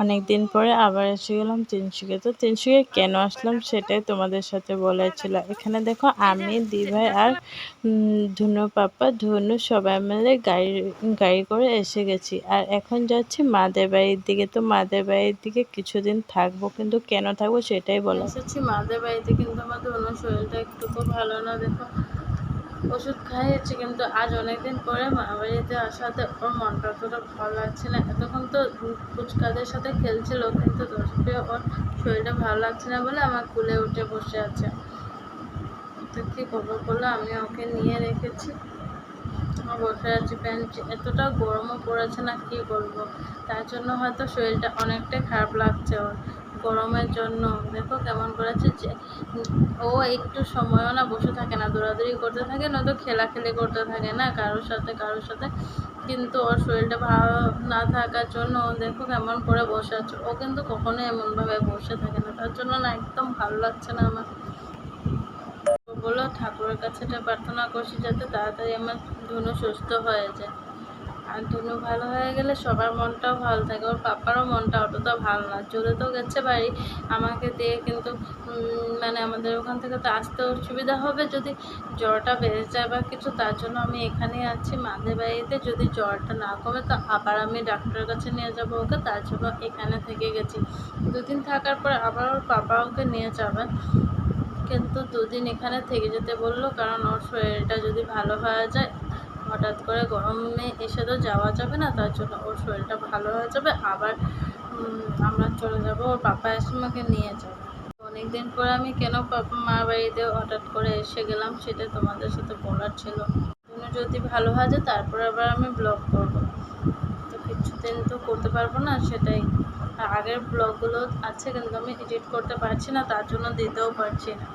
অনেক দিন পরে আবার এসে গেলাম তিনশুকে। তো তিনশুকে কেন আসলাম সেটাই তোমাদের সাথে বলার ছিল। এখানে দেখো আমি, দিভাই আর ধুনু পাপা, ধুনু সবাই মিলে গাড়ি গাড়ি করে এসে গেছি। আর এখন যাচ্ছি মাদের বাড়ির দিকে। তো মাদের বাড়ির দিকে কিছুদিন থাকব, কিন্তু কেন থাকব সেটাই বলো এসেছি মাদের বাড়িতে, কিন্তু আমার ধনুর শরীরটা একটুকু ভালো না, দেখো। ওষুধ খাইয়েছি, কিন্তু আজ অনেকদিন পরে বাড়িতে আসাতে ওর মনটা অতটা ভালো লাগছে না। এতক্ষণ তো ফুচকাদের সাথে খেলছিল, কিন্তু দশকে ওর শরীরটা ভালো লাগছে না বলে আমার কুলে উঠে বসে আছে। তো কী করব বলো, আমি ওকে নিয়ে রেখেছি। আমার বসে আছি প্যান্ট এতটা গরমও পড়েছে না, কি বলব তার জন্য হয়তো শরীরটা অনেকটাই খারাপ লাগছে ওর। গরমের জন্য। দেখো কেমন করেছে যে, ও একটু সময়ও না, বসে থাকে না, দৌড়াদৌড়ি করতে থাকে নয়তো খেলাখেলি করতে থাকে না কারোর সাথে কারোর সাথে। কিন্তু ওর শরীরটা ভালো না থাকার জন্য দেখো কেমন করে বসে আছে। ও কিন্তু কখনোই এমনভাবে বসে থাকে না। তার জন্য না একদম ভালো লাগছে না আমার। বলো ঠাকুরের কাছে প্রার্থনা করছি যাতে তাড়াতাড়ি আমার ধনু সুস্থ হয়ে যায়। আর ধনু ভালো হয়ে গেলে সবার মনটাও ভালো থাকে। ওর পাপারও মনটা অতটা ভালো না। চলে তো গেছে বাড়ি। আমাকে দিয়ে কিন্তু মানে আমাদের ওখান থেকে তো আসতে অসুবিধা হবে। যদি জ্বরটা বেড়ে যায় বা কিছু, তার জন্য আমি এখানে আছি মাঝে বাড়িতে। যদি জ্বরটা না কমে, তো আবার আমি ডাক্তারের কাছে নিয়ে যাব ওকে। তার জন্য এখানে থেকে গেছি। দুদিন থাকার পর আবার ওর পাপা ওকে নিয়ে যাবে। কিন্তু দুদিন এখানে থেকে যেতে বলল। কারণ ওর শরীরটা যদি ভালো হয়ে যায় হঠাৎ করে গরমে এসে তো যাওয়া যাবে না, তার জন্য ওর শরীরটা ভালো হয়ে যাবে। আবার আমরা চলে যাব, ওর পাপা আমাকে নিয়ে যাবে। অনেক দিন পরে আমি কেন পাপা মার বাড়িতে হঠাৎ করে এসে গেলাম সেটা তোমাদের সাথে বলার ছিল তুমি যদি ভালো হয়ে যায় তারপর আবার আমি ব্লগ করব। তো কিছুদিন তো করতে পারব না, সেটাই। আগের ব্লগগুলো আছে, কিন্তু আমি এডিট করতে পারছি না, তার জন্য দিতেও পারছি না।